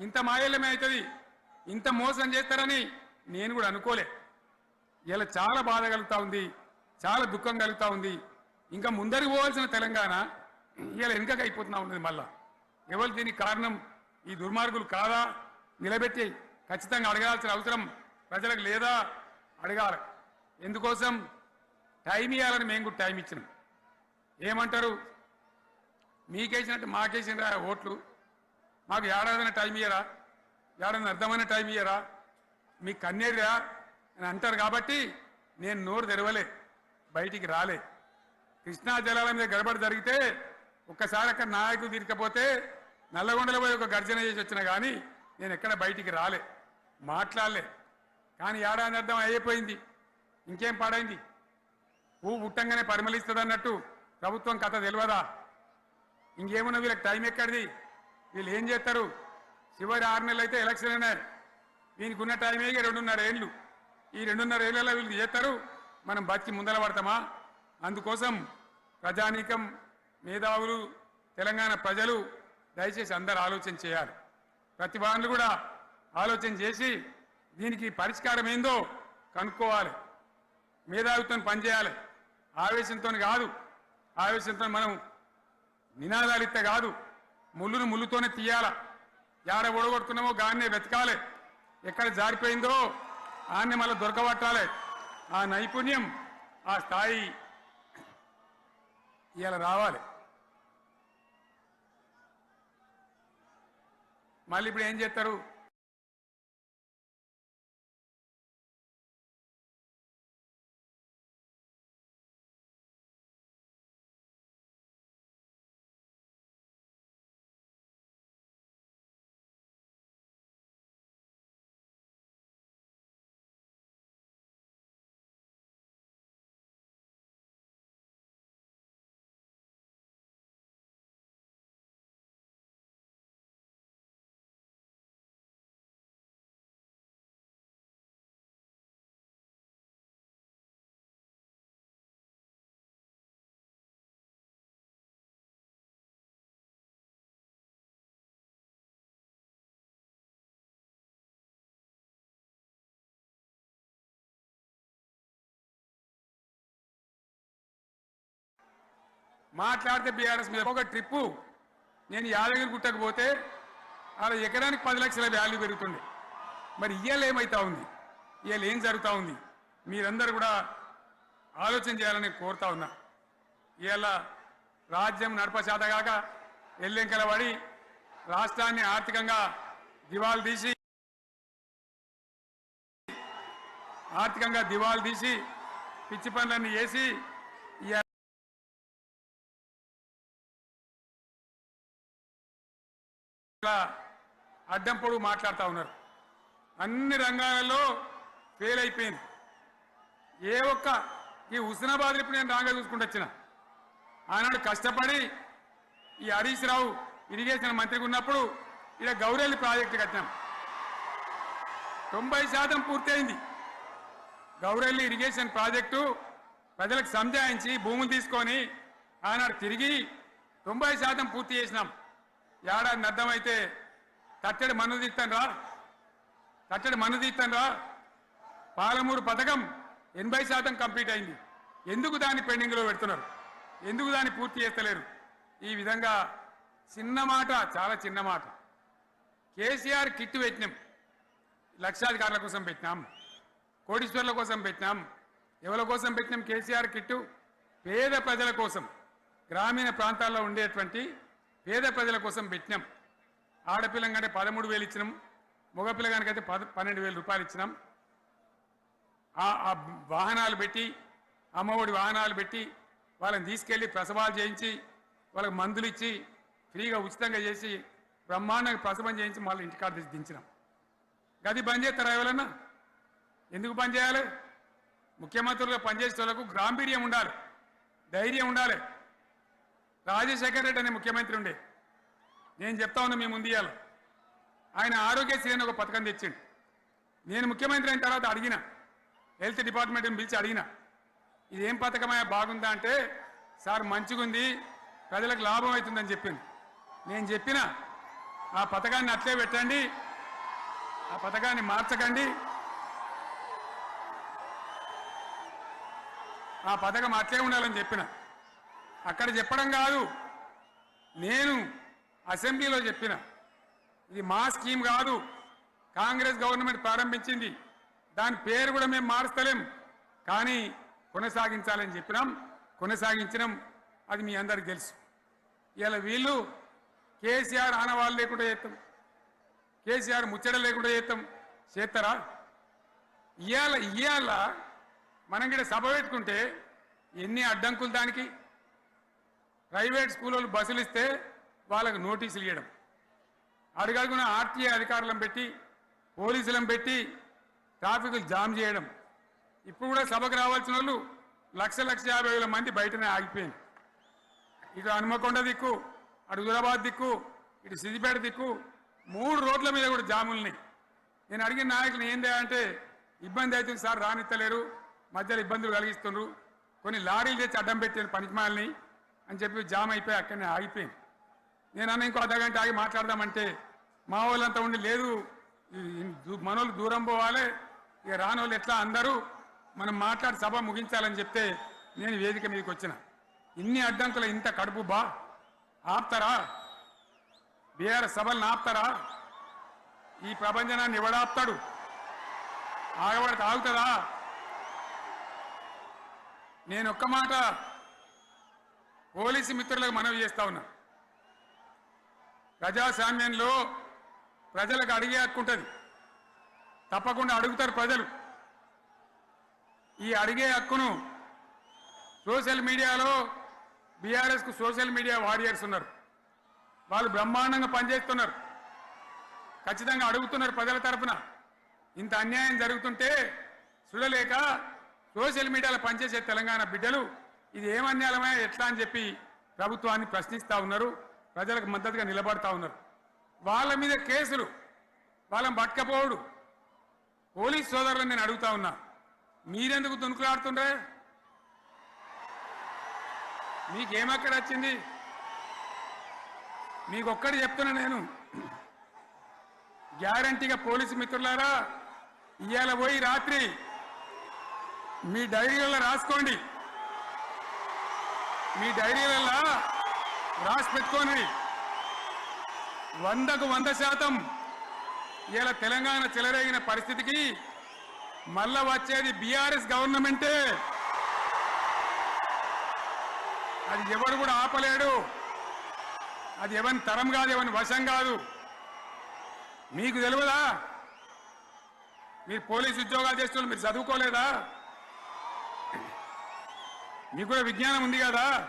ఇంత మాయల్యమే అవుతుంది ఇంత మోసం చేస్తారని నేను కూడా అనుకోలే. ఇలా చాలా బాధ కలుగుతూ ఉంది చాలా దుఃఖం కలుగుతూ ఉంది. ఇంకా ముందరికి పోవాల్సిన తెలంగాణ ఇలా వెనుకకు అయిపోతున్నా ఉన్నది మళ్ళా. ఎవరు దీనికి కారణం? ఈ దుర్మార్గులు కాదా? నిలబెట్టి ఖచ్చితంగా అడగాల్సిన అవసరం ప్రజలకు లేదా? అడగాలి. ఎందుకోసం? టైం ఇవ్వాలని మేము కూడా టైం ఇచ్చినాం. ఏమంటారు? మీకేసినట్టు మాకేసిన ఓట్లు మాకు ఏడాదైనా టైం ఇయ్యరా? ఏడాది అర్థమైన టైం ఇయ్యరా? మీ కన్నేరురా? అని అంటారు కాబట్టి నేను నోరు తెరవలే బయటికి రాలే. కృష్ణా జలాల మీద గడబడి జరిగితే ఒక్కసారి అక్కడ నాయకులు తీరకపోతే నల్లగొండలో పోయి ఒక గర్జన చేసి వచ్చినా కానీ నేను ఎక్కడ బయటికి రాలే మాట్లాడలే. కానీ ఏడాది అర్థం అయిపోయింది ఇంకేం పాడైంది? పువ్వు పుట్టంగానే పరిమళిస్తుంది అన్నట్టు ప్రభుత్వం కథ తెలియదా ఇంకేమున్నా వీళ్ళకి టైం ఎక్కడిది? వీళ్ళు ఏం చేస్తారు? చివరి ఆరు నెలలు అయితే ఎలక్షన్ అయినా దీనికి ఉన్న టైమే రెండున్నర ఏళ్ళు. ఈ రెండున్నర ఏళ్ళలో వీళ్ళు చేస్తారు? మనం బతికి ముందర పడతామా? అందుకోసం ప్రజానీకం మేధావులు తెలంగాణ ప్రజలు దయచేసి అందరు ఆలోచన చేయాలి. ప్రతి కూడా ఆలోచన చేసి దీనికి పరిష్కారం ఏందో కనుక్కోవాలి. మేధావితో పనిచేయాలి. ఆవేశంతో కాదు. ఆవేశంతో మనం నినాదాలు ఇస్తే కాదు. ముళ్ళును ముళ్ళుతోనే తీయాల. యాడ ఒడగొట్టుకున్నామో గాన్నే వెతకాలి. ఎక్కడ జారిపోయిందో ఆన్ని మళ్ళీ దొరకబట్టాలి. ఆ నైపుణ్యం ఆ స్థాయి ఇలా రావాలి. మళ్ళీ ఇప్పుడు ఏం చేస్తారు? మాట్లాడితే బీఆర్ఎస్ మీద ఒక ట్రిప్పు. నేను యాదగిరి గుట్టకపోతే అలా ఎకరానికి పది లక్షల వాల్యూ పెరుగుతుండే. మరి ఇవాళ ఏమవుతా ఉంది? ఇవాళ ఏం జరుగుతూ ఉంది? మీరందరూ కూడా ఆలోచన చేయాలని కోరుతా ఉన్నా. ఇవాళ రాజ్యం నడపశాతగాక ఎల్లెంకల పడి రాష్ట్రాన్ని ఆర్థికంగా దివాలు తీసి ఆర్థికంగా దివాలు తీసి పిచ్చి పనులన్నీ వేసి అడ్డం పొడుగు మాట్లాడుతూ ఉన్నారు. అన్ని రంగాలలో ఫెయిల్ అయిపోయింది. ఏ ఒక్క ఈ హుస్నాబాద్ ఇప్పుడు నేను రాగా చూసుకుంటూ వచ్చిన. ఆనాడు కష్టపడి ఈ హరీష్ రావు ఇరిగేషన్ మంత్రిగా ఉన్నప్పుడు ఇలా గౌరెల్లి ప్రాజెక్టు కట్టినాం. తొంభై శాతం పూర్తయింది. గౌరెల్లి ఇరిగేషన్ ప్రాజెక్టు ప్రజలకు సంజాయించి భూములు తీసుకొని ఆనాడు తిరిగి తొంభై శాతం పూర్తి చేసినాం. ఏడాది అర్థమైతే కట్టడి మన్ను తీస్తాను రా. తట్టడి మన్ను తీస్తాను రా. పాలమూరు పథకం ఎనభై శాతం కంప్లీట్ అయింది. ఎందుకు దాన్ని పెండింగ్లో పెడుతున్నారు? ఎందుకు దాన్ని పూర్తి చేస్తలేరు? ఈ విధంగా చిన్న మాట చాలా చిన్న మాట. కేసీఆర్ కిట్ పెట్టినాం. లక్షాధికారుల కోసం పెట్టినాం. కోటీశ్వర్ల కోసం పెట్టినాం. ఎవరి కోసం పెట్టినాం కేసీఆర్ కిట్టు? పేద ప్రజల కోసం. గ్రామీణ ప్రాంతాల్లో ఉండేటువంటి పేద ప్రజల కోసం పెట్టినాం. ఆడపిల్లంకంటే పదమూడు వేలు ఇచ్చినాం మగపిల్లగానికైతే పద పన్నెండు వేల రూపాయలు ఇచ్చినాం. ఆ ఆ వాహనాలు పెట్టి అమ్మఒడి వాహనాలు పెట్టి వాళ్ళని తీసుకెళ్ళి ప్రసవాలు చేయించి వాళ్ళకి మందులు ఇచ్చి ఫ్రీగా ఉచితంగా చేసి బ్రహ్మాండంగా ప్రసవం చేయించి మళ్ళీ ఇంటికాడ దించినాం. గది బంద్ చేస్తారా ఎవరన్నా? ఎందుకు బంద్ చేయాలి? ముఖ్యమంత్రులుగా పనిచేసే వాళ్ళకు గాంభీర్యం ఉండాలి ధైర్యం ఉండాలి. రాజశేఖర్ రెడ్డి అనే ముఖ్యమంత్రి ఉండే. నేను చెప్తా ఉన్నా మేము ముందు ఇవ్వాలి ఆయన ఆరోగ్యశ్రీ అని ఒక పథకం తెచ్చిండు. నేను ముఖ్యమంత్రి అయిన తర్వాత అడిగిన హెల్త్ డిపార్ట్మెంట్ని పిలిచి అడిగిన ఇదేం పథకమయ్యా బాగుందా? అంటే సార్ మంచిగుంది ప్రజలకు లాభం అవుతుందని చెప్పింది నేను చెప్పిన ఆ పథకాన్ని అట్లే పెట్టండి ఆ పథకాన్ని మార్చకండి ఆ పథకం అట్లే ఉండాలని చెప్పిన. అక్కడ చెప్పడం కాదు నేను అసెంబ్లీలో చెప్పిన ఇది మా స్కీమ్ కాదు కాంగ్రెస్ గవర్నమెంట్ ప్రారంభించింది దాని పేరు కూడా మేము మారుస్తలేం కానీ కొనసాగించాలని చెప్పినాం కొనసాగించినాం అది మీ అందరికి తెలుసు. ఇలా వీళ్ళు కేసీఆర్ ఆనవాళ్ళు లేకుండా చేస్తాం కేసీఆర్ ముచ్చట లేకుండా చేస్తాం చేస్తారా? ఇవాళ ఇవాళ మనం కూడా సభ పెట్టుకుంటే ఎన్ని అడ్డంకులు దానికి? ప్రైవేట్ స్కూల్ బస్సులు ఇస్తే వాళ్ళకు నోటీసులు ఇవ్వడం అడుగడుగున ఆర్టీఏ అధికారులను పెట్టి పోలీసులను పెట్టి ట్రాఫిక్లు జామ్ చేయడం. ఇప్పుడు కూడా సభకు రావాల్సిన వాళ్ళు లక్ష లక్ష యాభై వేల మంది బయటనే ఆగిపోయింది. ఇటు హనుమకొండ దిక్కు అటు హుజరాబాద్ దిక్కు ఇటు సిద్దిపేట దిక్కు మూడు రోడ్ల మీద కూడా జాములున్నాయి నేను అడిగిన నాయకులు ఏంది అంటే ఇబ్బంది అవుతుంది సార్ రానిత్తలేరు మధ్యలో ఇబ్బందులు కలిగిస్తున్నారు కొన్ని లారీలు తెచ్చి అడ్డం పెట్టారు పనికిమాలని అని చెప్పి జామ్ అయిపోయి అక్కడనే ఆగిపోయింది. నేను అన్న ఇంకో అర్ధగంట ఆగి మాట్లాడదామంటే మా వాళ్ళంతా ఉండి లేదు. మనోళ్ళు దూరం పోవాలి. ఇక రానోళ్ళు ఎట్లా అందరూ మనం మాట్లాడి సభ ముగించాలని చెప్తే నేను వేదిక మీదకి వచ్చిన. ఇన్ని అడ్డంకులు ఇంత కడుపు బా. ఆపుతారా? బీఆర్ఎస్ సభలను ఆపుతారా? ఈ ప్రపంచనాన్ని ఎవడాపుతాడు ఆగబడితే ఆగుతుందా? నేను ఒక్క మాట పోలీసు మిత్రులకు మనవి చేస్తా ఉన్నా. ప్రజాస్వామ్యంలో ప్రజలకు అడిగే హక్కు ఉంటుంది తప్పకుండా అడుగుతారు ప్రజలు. ఈ అడిగే హక్కును సోషల్ మీడియాలో బీఆర్ఎస్కు సోషల్ మీడియా వారియర్స్ ఉన్నారు. వాళ్ళు బ్రహ్మాండంగా పనిచేస్తున్నారు. ఖచ్చితంగా అడుగుతున్నారు ప్రజల తరపున. ఇంత అన్యాయం జరుగుతుంటే చూడలేక సోషల్ మీడియాలో పనిచేసే తెలంగాణ బిడ్డలు ఇది ఏం ఎట్లా అని చెప్పి ప్రభుత్వాన్ని ప్రశ్నిస్తూ ఉన్నారు. ప్రజలకు మద్దతుగా నిలబడతా ఉన్నారు. వాళ్ళ మీద కేసులు వాళ్ళని పట్టకపోవడు. పోలీస్ సోదరులను నేను అడుగుతా ఉన్నా మీరెందుకు దునుకులాడుతుండ్రే? మీకేమక్కడ వచ్చింది? మీకు ఒక్కటి చెప్తున్నా నేను. గ్యారంటీగా పోలీసు మిత్రులారా ఇవాళ పోయి రాత్రి మీ డైరీలలో రాసుకోండి. మీ డైరీలలో రాసి పెట్టుకొని వందకు వంద శాతం ఇలా తెలంగాణ చెలరేగిన పరిస్థితికి మళ్ళా వచ్చేది బీఆర్ఎస్ గవర్నమెంటే. అది ఎవరు కూడా ఆపలేడు. అది ఎవరి తరం కాదు ఎవరి వశం కాదు. మీకు తెలియదా మీరు పోలీసు ఉద్యోగాలు చేస్తున్నారు మీరు చదువుకోలేదా? మీకు కూడా విజ్ఞానం ఉంది కదా?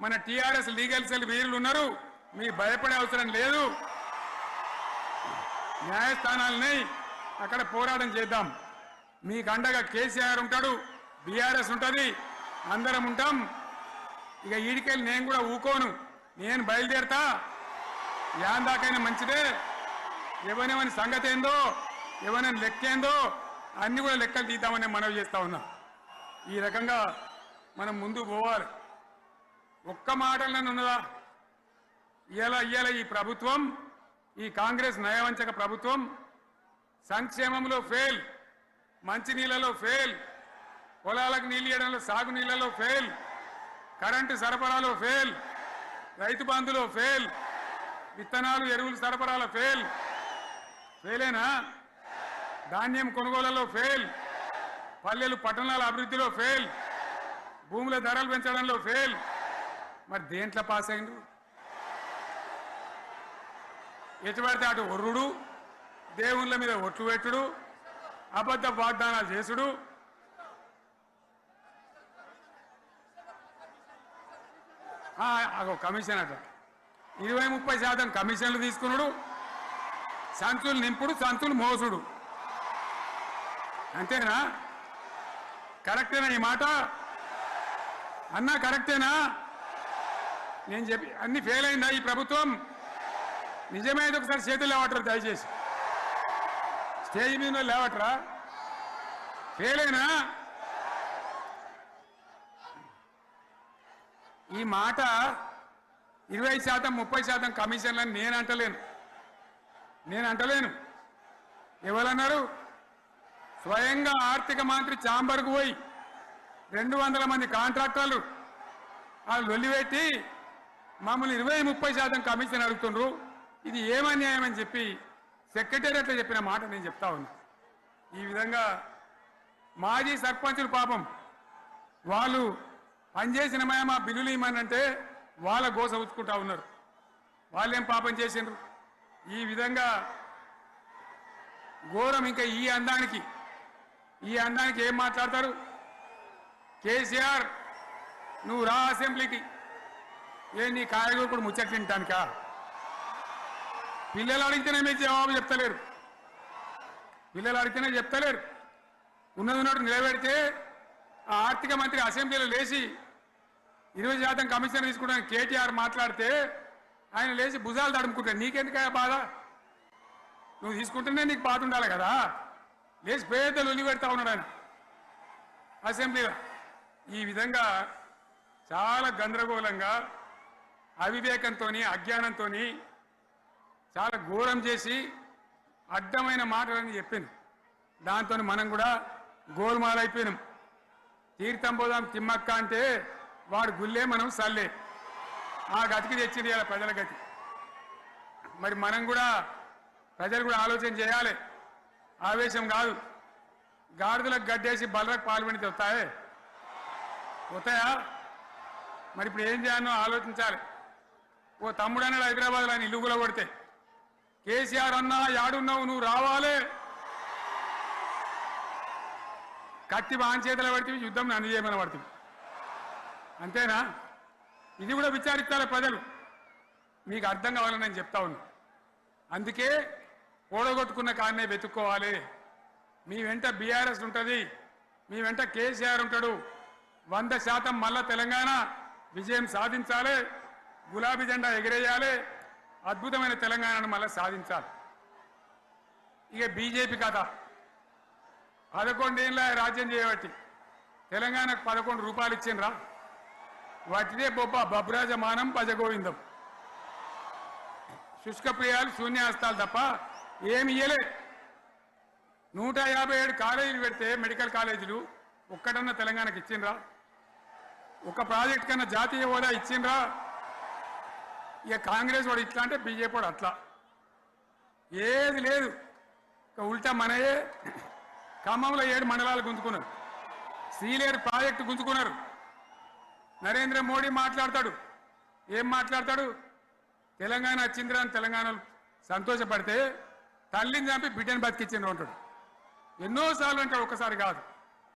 మన టీఆర్ఎస్ లీగల్ సెల్ వీరులు ఉన్నారు. మీకు భయపడే అవసరం లేదు. న్యాయస్థానాలని అక్కడ పోరాటం చేద్దాం. మీకు అండగా కేసీఆర్ ఉంటాడు బీఆర్ఎస్ ఉంటుంది అందరం ఉంటాం. ఇక ఈడికెళ్ళి నేను కూడా ఊకోను. నేను బయలుదేరతా. యాన్ దాకైనా మంచిదే. ఎవరెవని సంగతి ఏందో ఎవరైనా లెక్కేందో అన్ని కూడా లెక్కలు తీద్దామని మనవి చేస్తా ఉన్నా. ఈ రకంగా మనం ముందు పోవాలి. ఒక్క మాటలను ఉన్నదా ఇవాళ ఇవాళ ఈ ప్రభుత్వం ఈ కాంగ్రెస్ నయవంచక ప్రభుత్వం సంక్షేమంలో ఫెయిల్ మంచినీళ్ళలో ఫెయిల్ పొలాలకు నీళ్ళు ఇవ్వడంలో సాగు నీళ్ళలో ఫెయిల్ కరెంటు సరఫరాలో ఫెయిల్ రైతు బంధులో ఫెయిల్ విత్తనాలు ఎరువులు సరఫరాలో ఫెయిల్ ఫెయిలేనా ధాన్యం కొనుగోలలో ఫెయిల్ పల్లెలు పట్టణాల అభివృద్ధిలో ఫెయిల్ భూముల ధరలు పెంచడంలో ఫెయిల్ మరి దేంట్లో పాస్ అయిండు? ఎటు పడితే అటు ఒర్రుడు దేవుళ్ళ మీద ఒట్లు పెట్టుడు అబద్ధ వాగ్దానాలు చేసుడు. అగో కమిషన్ అట. ఇరవై ముప్పై శాతం కమిషన్లు తీసుకున్నాడు సంచులు నింపుడు సంచులు మోసుడు. అంతేనా? కరెక్టేనా ఈ మాట? అన్నా కరెక్టేనా? నేను చెప్పి అన్ని ఫెయిల్ అయిందా ఈ ప్రభుత్వం? నిజమైతే ఒకసారి చేతులు లేవటరు దయచేసి. స్టేజ్ మీద లేవట్రా? ఫెయిల్ అయినా? ఈ మాట ఇరవై శాతం ముప్పై శాతం కమిషన్లని నేను అంటలేను. నేను అంటలేను. ఎవరన్నారు? స్వయంగా ఆర్థిక మంత్రి చాంబర్కు పోయి రెండు వందల మంది కాంట్రాక్టర్లు వాళ్ళు వెళ్ళిపెట్టి మమ్మల్ని ఇరవై ముప్పై శాతం కమిషన్ అడుగుతుండ్రు. ఇది ఏమన్యాయం అని చెప్పి సెక్రటేరియట్లో చెప్పిన మాట నేను చెప్తా ఉన్నా. ఈ విధంగా మాజీ సర్పంచులు పాపం వాళ్ళు పనిచేసిన మా బిల్లులు ఇమ్మనంటే వాళ్ళ గోస ఉంచుకుంటా ఉన్నారు. వాళ్ళేం పాపం చేసిండ్రు? ఈ విధంగా ఘోరం ఇంకా ఈ అందానికి ఈ అందానికి ఏం మాట్లాడతారు? కేసీఆర్ నువ్వు రా అసెంబ్లీకి. ఏ నీ కాయగూరు కూడా ముచ్చట్లు తింటానికా పిల్లలు అడిగితేనే మీరు జవాబు చెప్తలేరు. పిల్లలు అడిగితేనే చెప్తలేరు. ఉన్నది ఉన్నట్టు నిలబెడితే ఆ ఆర్థిక మంత్రి అసెంబ్లీలో లేచి ఇరవై శాతం కమిషన్ తీసుకుంటాను కేటీఆర్ మాట్లాడితే ఆయన లేచి భుజాలు తడుముకుంటాడు. నీకెందుక బాధ? నువ్వు తీసుకుంటేనే నీకు బాధ ఉండాలి కదా. లేచి పేదలు ఉల్లిపెడతా ఉన్నాడు ఆయన అసెంబ్లీలో. ఈ విధంగా చాలా గందరగోళంగా అవివేకంతో అజ్ఞానంతో చాలా ఘోరం చేసి అడ్డమైన మాటలని చెప్పింది. దాంతో మనం కూడా గోల్మాలైపోయినాం. తీర్థం పోదాం తిమ్మక్క అంటే వాడు గుల్లే మనం సల్లే. ఆ గతికి తెచ్చింది ఇలా ప్రజల గతి. మరి మనం కూడా ప్రజలు కూడా ఆలోచన చేయాలి. ఆవేశం కాదు. గాడిదలకు గడ్డేసి బలరకు పాల్పడితే వస్తాయే? వస్తాయా? మరి ఇప్పుడు ఏం చేయాలో ఆలోచించాలి. ఓ తమ్ముడన్నాడు హైదరాబాద్లో ఆయన ఇల్లు కూడా కొడితే కేసీఆర్ అన్నా యాడున్నావు నువ్వు రావాలే. కత్తి వాన్ పడితే యుద్ధం నన్ను చేయమని పడుతుంది. అంతేనా? ఇది కూడా విచారిస్తారు ప్రజలు. మీకు అర్థం కావాలని నేను చెప్తా ఉన్నా. అందుకే ఓడగొట్టుకున్న కారణే వెతుక్కోవాలి. మీ వెంట బీఆర్ఎస్ ఉంటుంది. మీ వెంట కేసీఆర్ ఉంటాడు. వంద శాతం మళ్ళా తెలంగాణ విజయం సాధించాలి. గులాబీ జెండా ఎగిరేయాలి. అద్భుతమైన తెలంగాణను మళ్ళీ సాధించాలి. ఇక బీజేపీ కథ. పదకొండేళ్ళ రాజ్యం చేయబట్టి తెలంగాణకు పదకొండు రూపాయలు ఇచ్చిండ్రా. వాటిదే బొబ్బ బబ్రాజమానం భజగోవిందం శుష్కప్రియాలు శూన్యాస్తాలు తప్ప ఏమి ఇయ్యలే. నూట యాభై ఏడు కాలేజీలు పెడితే మెడికల్ కాలేజీలు ఒక్కటన్నా తెలంగాణకి ఇచ్చిండ్రా. ఒక ప్రాజెక్ట్ కన్నా జాతీయ హోదా ఇచ్చిండ్రా. ఇక కాంగ్రెస్ వాడు ఇట్లా అంటే బీజేపీ వాడు అట్లా. ఏది లేదు. ఇక ఉల్టా మనయే ఖమ్మంలో ఏడు మండలాలు గుంజుకున్నారు. సీలేరు ప్రాజెక్టు గుంజుకున్నారు. నరేంద్ర మోడీ మాట్లాడతాడు. ఏం మాట్లాడతాడు? తెలంగాణ వచ్చిందిరా అని తెలంగాణలో సంతోషపడితే తల్లిని చంపి బిడ్డను బతికిచ్చిండ్రు అంటాడు. ఎన్నోసార్లు అంటాడు ఒక్కసారి కాదు.